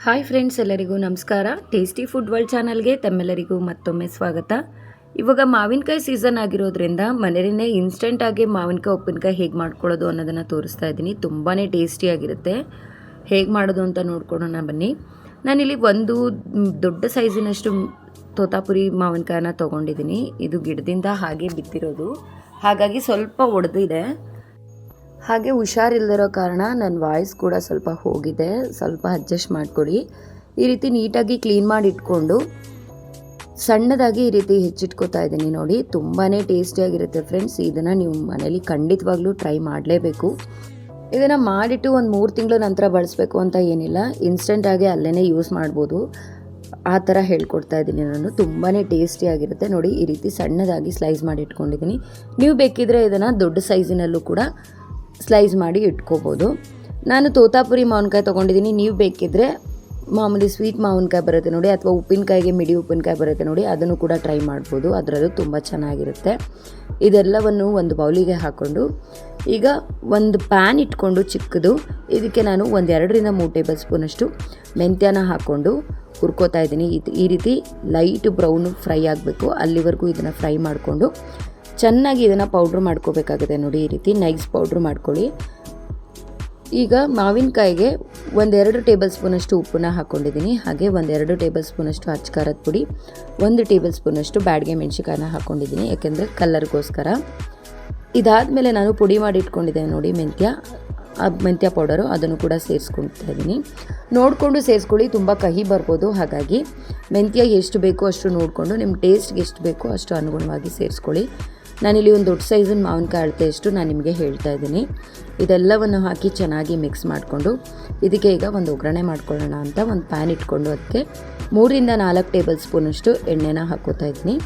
Hi friends, ಎಲ್ಲರಿಗೂ ನಮಸ್ಕಾರ. Tasty food world ಚಾನಲ್ಗೆ ತಮ್ಮೆಲ್ಲರಿಗೂ ಮತ್ತೊಮ್ಮೆ ಸ್ವಾಗತ. ಇವಾಗ ಮಾವಿನಕಾಯಿ ಸೀಸನ್ ಆಗಿರೋದ್ರಿಂದ ಮನೆಯಲ್ಲೇ ಇನ್ಸ್ಟೆಂಟಾಗಿ ಮಾವಿನಕಾಯಿ, ಉಪ್ಪಿನಕಾಯಿ ಹೇಗೆ ಮಾಡ್ಕೊಳ್ಳೋದು ಅನ್ನೋದನ್ನು ತೋರಿಸ್ತಾ ಇದ್ದೀನಿ. ತುಂಬಾ ಟೇಸ್ಟಿಯಾಗಿರುತ್ತೆ ಹೇಗೆ ಮಾಡೋದು ಅಂತ ನೋಡ್ಕೊಳ್ಳೋಣ ಬನ್ನಿ. ನಾನಿಲ್ಲಿ ಒಂದು ದೊಡ್ಡ ಸೈಜಿನಷ್ಟು ತೋತಾಪುರಿ ಮಾವಿನಕಾಯನ್ನ ತೊಗೊಂಡಿದ್ದೀನಿ. ಇದು ಗಿಡದಿಂದ ಹಾಗೆ ಬಿತ್ತಿರೋದು ಹಾಗಾಗಿ ಸ್ವಲ್ಪ ಒಡೆದಿದೆ. ಹಾಗೆ ಹುಷಾರಿಲ್ಲದಿರೋ ಕಾರಣ ನನ್ನ ವಾಯ್ಸ್ ಕೂಡ ಸ್ವಲ್ಪ ಹೋಗಿದೆ. ಸ್ವಲ್ಪ ಅಡ್ಜಸ್ಟ್ ಮಾಡಿಕೊಡಿ. ಈ ರೀತಿ ನೀಟಾಗಿ ಕ್ಲೀನ್ ಮಾಡಿ ಇಟ್ಕೊಂಡು ಸಣ್ಣದಾಗಿ ಈ ರೀತಿ ಹೆಚ್ಚಿಟ್ಕೋತಾ ಇದ್ದೀನಿ ನೋಡಿ. ತುಂಬಾ ಟೇಸ್ಟಿಯಾಗಿರುತ್ತೆ ಫ್ರೆಂಡ್ಸ್ ಇದನ್ನು ನೀವು ಮನೇಲಿ ಖಂಡಿತವಾಗ್ಲೂ ಟ್ರೈ ಮಾಡಲೇಬೇಕು. ಇದನ್ನು ಮಾಡಿಟ್ಟು ಒಂದು ಮೂರು ತಿಂಗಳ ನಂತರ ಬಳಸಬೇಕು ಅಂತ ಏನಿಲ್ಲ. ಇನ್ಸ್ಟೆಂಟಾಗಿ ಅಲ್ಲೇ ಯೂಸ್ ಮಾಡ್ಬೋದು. ಆ ಥರ ಹೇಳ್ಕೊಡ್ತಾ ಇದ್ದೀನಿ ನಾನು. ತುಂಬಾ ಟೇಸ್ಟಿಯಾಗಿರುತ್ತೆ ನೋಡಿ. ಈ ರೀತಿ ಸಣ್ಣದಾಗಿ ಸ್ಲೈಸ್ ಮಾಡಿ ಇಟ್ಕೊಂಡಿದ್ದೀನಿ ನೀವು ಬೇಕಿದ್ರೆ ಇದನ್ನು ದೊಡ್ಡ ಸೈಜಿನಲ್ಲೂ ಕೂಡ ಸ್ಲೈಸ್ ಮಾಡಿ ಇಟ್ಕೋಬೋದು. ನಾನು ತೋತಾಪುರಿ ಮಾವಿನಕಾಯಿ ತೊಗೊಂಡಿದ್ದೀನಿ. ನೀವು ಬೇಕಿದ್ರೆ ಮಾಮೂಲಿ ಸ್ವೀಟ್ ಮಾವಿನಕಾಯಿ ಬರುತ್ತೆ ನೋಡಿ, ಅಥವಾ ಉಪ್ಪಿನಕಾಯಿಗೆ ಮಿಡಿ ಉಪ್ಪಿನಕಾಯಿ ಬರುತ್ತೆ ನೋಡಿ, ಅದನ್ನು ಕೂಡ ಟ್ರೈ ಮಾಡ್ಬೋದು. ಅದರಲ್ಲೂ ತುಂಬ ಚೆನ್ನಾಗಿರುತ್ತೆ. ಇದೆಲ್ಲವನ್ನು ಒಂದು ಬೌಲಿಗೆ ಹಾಕ್ಕೊಂಡು, ಈಗ ಒಂದು ಪ್ಯಾನ್ ಇಟ್ಕೊಂಡು ಚಿಕ್ಕದು, ಇದಕ್ಕೆ ನಾನು ಒಂದು ಎರಡರಿಂದ ಮೂರು ಟೇಬಲ್ ಸ್ಪೂನಷ್ಟು ಮೆಂತ್ಯನ ಹಾಕ್ಕೊಂಡು ಹುರ್ಕೋತಾ ಇದ್ದೀನಿ. ಇದು ಈ ರೀತಿ ಲೈಟ್ ಬ್ರೌನ್ ಫ್ರೈ ಆಗಬೇಕು. ಅಲ್ಲಿವರೆಗೂ ಇದನ್ನು ಫ್ರೈ ಮಾಡಿಕೊಂಡು ಚೆನ್ನಾಗಿ ಇದನ್ನು ಪೌಡ್ರ್ ಮಾಡ್ಕೋಬೇಕಾಗುತ್ತೆ ನೋಡಿ ಈ ರೀತಿ. ನೈಸ್ ಪೌಡ್ರ್ ಮಾಡ್ಕೊಳ್ಳಿ. ಈಗ ಮಾವಿನಕಾಯಿಗೆ ಒಂದೆರಡು ಟೇಬಲ್ ಸ್ಪೂನಷ್ಟು ಉಪ್ಪನ್ನ ಹಾಕ್ಕೊಂಡಿದ್ದೀನಿ ಹಾಗೆ ಒಂದೆರಡು ಟೇಬಲ್ ಸ್ಪೂನಷ್ಟು ಅಚ್ಕಾರದ ಪುಡಿ, ಒಂದು ಟೇಬಲ್ ಸ್ಪೂನಷ್ಟು ಬ್ಯಾಡ್ಗೆ ಮೆಣಸಿಕಾಯನ್ನ ಹಾಕ್ಕೊಂಡಿದ್ದೀನಿ ಯಾಕೆಂದರೆ ಕಲರ್ಗೋಸ್ಕರ ಇದಾದಮೇಲೆ ನಾನು ಪುಡಿ ಮಾಡಿ ಇಟ್ಕೊಂಡಿದ್ದೇನೆ ನೋಡಿ ಮೆಂತ್ಯ. ಆ ಮೆಂತ್ಯ ಪೌಡರು ಅದನ್ನು ಕೂಡ ಸೇರಿಸ್ಕೊಳ್ತಾ ಇದ್ದೀನಿ. ನೋಡಿಕೊಂಡು ಸೇರಿಸ್ಕೊಳ್ಳಿ, ತುಂಬ ಕಹಿ ಬರ್ಬೋದು. ಹಾಗಾಗಿ ಮೆಂತ್ಯ ಎಷ್ಟು ಬೇಕೋ ಅಷ್ಟು ನೋಡಿಕೊಂಡು ನಿಮ್ಮ ಟೇಸ್ಟ್ಗೆ ಎಷ್ಟು ಬೇಕೋ ಅಷ್ಟು ಅನುಗುಣವಾಗಿ ಸೇರಿಸ್ಕೊಳ್ಳಿ. ನಾನಿಲ್ಲಿ ಒಂದು ದೊಡ್ಡ ಸೈಜಿನ ಮಾವಿನಕಾಯಿ ಅಳತೆಯಷ್ಟು ನಾನು ನಿಮಗೆ ಹೇಳ್ತಾ ಇದ್ದೀನಿ. ಇದೆಲ್ಲವನ್ನು ಹಾಕಿ ಚೆನ್ನಾಗಿ ಮಿಕ್ಸ್ ಮಾಡಿಕೊಂಡು, ಇದಕ್ಕೆ ಈಗ ಒಂದು ಒಗ್ಗರಣೆ ಮಾಡ್ಕೊಳ್ಳೋಣ ಅಂತ ಒಂದು ಪ್ಯಾನ್ ಇಟ್ಕೊಂಡು ಅದಕ್ಕೆ ಮೂರಿಂದ ನಾಲ್ಕು ಟೇಬಲ್ ಸ್ಪೂನಷ್ಟು ಎಣ್ಣೆನ ಹಾಕೋತಾ ಇದ್ದೀನಿ.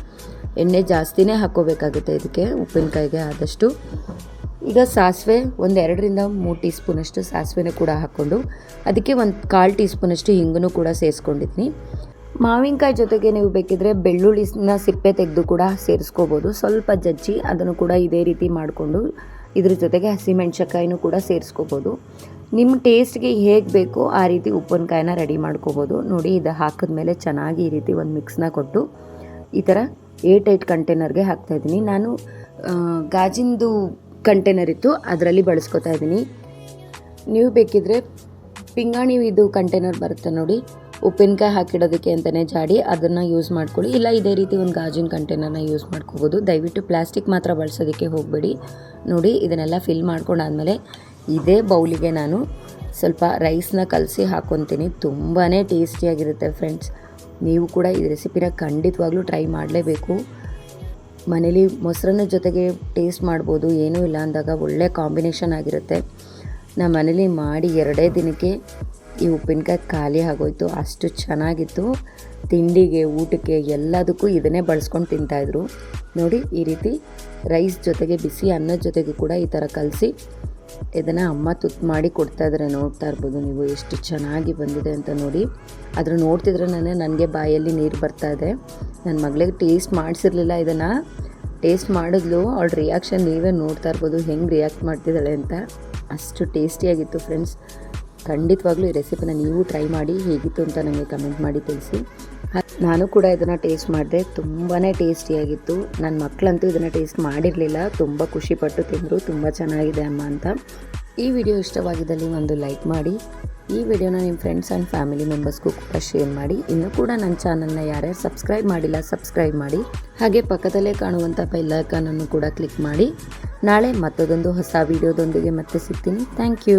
ಎಣ್ಣೆ ಜಾಸ್ತಿನೇ ಹಾಕ್ಕೋಬೇಕಾಗುತ್ತೆ ಇದಕ್ಕೆ, ಉಪ್ಪಿನಕಾಯಿಗೆ ಆದಷ್ಟು. ಈಗ ಸಾಸಿವೆ ಒಂದು ಎರಡರಿಂದ ಮೂರು ಟೀ ಸ್ಪೂನಷ್ಟು ಸಾಸಿವೆನೂ ಕೂಡ ಹಾಕ್ಕೊಂಡು, ಅದಕ್ಕೆ ಒಂದು ಕಾಲು ಟೀ ಸ್ಪೂನಷ್ಟು ಹಿಂಗನ್ನು ಕೂಡ ಸೇರಿಸ್ಕೊಂಡಿದ್ದೀನಿ. ಮಾವಿನಕಾಯಿ ಜೊತೆಗೆ ನೀವು ಬೇಕಿದ್ರೆ ಬೆಳ್ಳುಳ್ಳಿನ ಸಿಪ್ಪೆ ತೆಗೆದು ಕೂಡ ಸೇರಿಸ್ಕೋಬೋದು. ಸ್ವಲ್ಪ ಜಜ್ಜಿ ಅದನ್ನು ಕೂಡ ಇದೇ ರೀತಿ ಮಾಡಿಕೊಂಡು ಇದ್ರ ಜೊತೆಗೆ ಹಸಿಮೆಣ್ಸಿನ್ಕಾಯಿನೂ ಕೂಡ ಸೇರಿಸ್ಕೋಬೋದು. ನಿಮ್ಮ ಟೇಸ್ಟ್ಗೆ ಹೇಗೆ ಬೇಕೋ ಆ ರೀತಿ ಉಪ್ಪಿನಕಾಯಿನ ರೆಡಿ ಮಾಡ್ಕೋಬೋದು. ನೋಡಿ, ಇದು ಹಾಕಿದ್ಮೇಲೆ ಚೆನ್ನಾಗಿ ಈ ರೀತಿ ಒಂದು ಮಿಕ್ಸ್ನ ಕೊಟ್ಟು ಈ ಥರ ಏಟ್ ಏಟ್ ಕಂಟೈನರ್ಗೆ ಹಾಕ್ತಾಯಿದ್ದೀನಿ ನಾನು ಗಾಜಿಂದು ಕಂಟೈನರ್ ಇತ್ತು, ಅದರಲ್ಲಿ ಬಳಸ್ಕೊತಾ ಇದ್ದೀನಿ. ನೀವು ಬೇಕಿದ್ರೆ ಪಿಂಗಾಣಿ ಇದು ಕಂಟೈನರ್ ಬರುತ್ತೆ ನೋಡಿ. ಉಪ್ಪಿನಕಾಯಿ ಹಾಕಿಡೋದಕ್ಕೆ ಅಂತಲೇ ಜಾಡಿ, ಅದನ್ನು ಯೂಸ್ ಮಾಡ್ಕೊಳ್ಳಿ. ಇಲ್ಲ, ಇದೇ ರೀತಿ ಒಂದು ಗಾಜಿನ ಕಂಟೈನರ್ನ ಯೂಸ್ ಮಾಡ್ಕೋಬೋದು. ದಯವಿಟ್ಟು ಪ್ಲಾಸ್ಟಿಕ್ ಮಾತ್ರ ಬಳಸೋದಕ್ಕೆ ಹೋಗಬೇಡಿ. ನೋಡಿ, ಇದನ್ನೆಲ್ಲ ಫಿಲ್ ಮಾಡ್ಕೊಂಡಾದ್ಮೇಲೆ ಇದೇ ಬೌಲಿಗೆ ನಾನು ಸ್ವಲ್ಪ ರೈಸ್ನ ಕಲಸಿ ಹಾಕ್ಕೊತೀನಿ ತುಂಬಾ ಟೇಸ್ಟಿಯಾಗಿರುತ್ತೆ ಫ್ರೆಂಡ್ಸ್ ನೀವು ಕೂಡ ಈ ರೆಸಿಪಿನ ಖಂಡಿತವಾಗ್ಲೂ ಟ್ರೈ ಮಾಡಲೇಬೇಕು. ಮನೇಲಿ ಮೊಸರನ್ನ ಜೊತೆಗೆ ಟೇಸ್ಟ್ ಮಾಡ್ಬೋದು. ಏನೂ ಇಲ್ಲ ಅಂದಾಗ ಒಳ್ಳೆ ಕಾಂಬಿನೇಷನ್ ಆಗಿರುತ್ತೆ. ನಮ್ಮ ಮನೇಲಿ ಮಾಡಿ ಎರಡೇ ದಿನಕ್ಕೆ ಈ ಉಪ್ಪಿನಕಾಯಿ ಖಾಲಿ ಆಗೋಯ್ತು, ಅಷ್ಟು ಚೆನ್ನಾಗಿತ್ತು. ತಿಂಡಿಗೆ, ಊಟಕ್ಕೆ ಎಲ್ಲದಕ್ಕೂ ಇದನ್ನೇ ಬಳಸ್ಕೊಂಡು ತಿಂತಾಯಿದ್ರು. ನೋಡಿ, ಈ ರೀತಿ ರೈಸ್ ಜೊತೆಗೆ ಬಿಸಿ ಅನ್ನದ ಜೊತೆಗೆ ಕೂಡ ಈ ಥರ ಕಲಸಿ ಇದನ್ನು ಅಮ್ಮ ತುತ್ತು ಮಾಡಿ ಕೊಡ್ತಾ ಇದ್ದಾರೆ ನೋಡ್ತಾ ಇರ್ಬೋದು ನೀವು ಎಷ್ಟು ಚೆನ್ನಾಗಿ ಬಂದಿದೆ ಅಂತ ನೋಡಿ. ಅದ್ರ ನೋಡ್ತಿದ್ರೆ ನಾನು ನನಗೆ ಬಾಯಲ್ಲಿ ನೀರು ಬರ್ತಾ ಇದೆ. ನನ್ನ ಮಗಳಿಗೆ ಟೇಸ್ಟ್ ಮಾಡಿಸಿರ್ಲಿಲ್ಲ ಇದನ್ನು. ಟೇಸ್ಟ್ ಮಾಡಿದ್ಲು, ಅವಳ ರಿಯಾಕ್ಷನ್ ನೀವೇ ನೋಡ್ತಾ ಇರ್ಬೋದು. ಹೆಂಗೆ ರಿಯಾಕ್ಟ್ ಮಾಡ್ತಿದ್ದಾಳೆ ಅಂತ. ಅಷ್ಟು ಟೇಸ್ಟಿಯಾಗಿತ್ತು ಫ್ರೆಂಡ್ಸ್ ಖಂಡಿತವಾಗ್ಲೂ ಈ ರೆಸಿಪಿನ ನೀವು ಟ್ರೈ ಮಾಡಿ ಹೇಗಿತ್ತು ಅಂತ ನನಗೆ ಕಮೆಂಟ್ ಮಾಡಿ ತಿಳಿಸಿ. ನಾನು ಕೂಡ ಇದನ್ನು ಟೇಸ್ಟ್ ಮಾಡಿದೆ ತುಂಬಾ ಟೇಸ್ಟಿಯಾಗಿತ್ತು ನನ್ನ ಮಕ್ಕಳಂತೂ ಇದನ್ನು ಟೇಸ್ಟ್ ಮಾಡಿರಲಿಲ್ಲ. ತುಂಬ ಖುಷಿಪಟ್ಟು ತಿಂದರು, ತುಂಬ ಚೆನ್ನಾಗಿದೆ ಅಮ್ಮ ಅಂತ. ಈ ವಿಡಿಯೋ ಇಷ್ಟವಾಗಿದ್ದಲ್ಲಿ ಒಂದು ಲೈಕ್ ಮಾಡಿ. ಈ ವಿಡಿಯೋನ ನಿಮ್ಮ ಫ್ರೆಂಡ್ಸ್ ಆ್ಯಂಡ್ ಫ್ಯಾಮಿಲಿ ಮೆಂಬರ್ಸ್ಗೂ ಕೂಡ ಶೇರ್ ಮಾಡಿ. ಇನ್ನೂ ಕೂಡ ನನ್ನ ಚಾನಲ್ನ ಯಾರ್ಯಾರು ಸಬ್ಸ್ಕ್ರೈಬ್ ಮಾಡಿಲ್ಲ ಸಬ್ಸ್ಕ್ರೈಬ್ ಮಾಡಿ. ಹಾಗೆ ಪಕ್ಕದಲ್ಲೇ ಕಾಣುವಂಥ ಬೆಲ್ಲೈಕನನ್ನು ಕೂಡ ಕ್ಲಿಕ್ ಮಾಡಿ. ನಾಳೆ ಮತ್ತೊಂದು ಹೊಸ ವಿಡಿಯೋದೊಂದಿಗೆ ಮತ್ತೆ ಸಿಗ್ತೀನಿ. Thank you